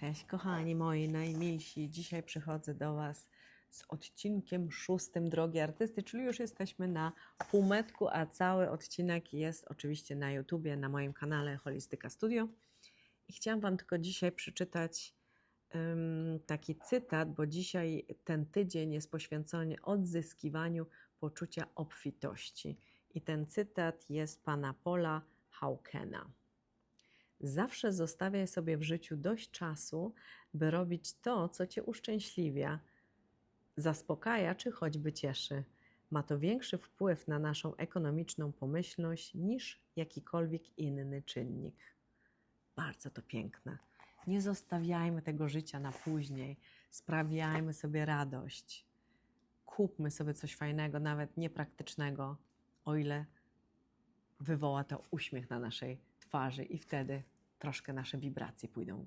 Cześć kochani moi najmilsi. Dzisiaj przychodzę do Was z odcinkiem szóstym Drogi Artysty, czyli już jesteśmy na półmetku, a cały odcinek jest oczywiście na YouTubie, na moim kanale Holistyka Studio. I chciałam Wam tylko dzisiaj przeczytać ym, taki cytat, bo dzisiaj ten tydzień jest poświęcony odzyskiwaniu poczucia obfitości. I ten cytat jest pana Paula Haukena. Zawsze zostawiaj sobie w życiu dość czasu, by robić to, co cię uszczęśliwia, zaspokaja czy choćby cieszy. Ma to większy wpływ na naszą ekonomiczną pomyślność niż jakikolwiek inny czynnik. Bardzo to piękne. Nie zostawiajmy tego życia na później. Sprawiajmy sobie radość. Kupmy sobie coś fajnego, nawet niepraktycznego, o ile wywoła to uśmiech na naszej twarzy i wtedy troszkę nasze wibracje pójdą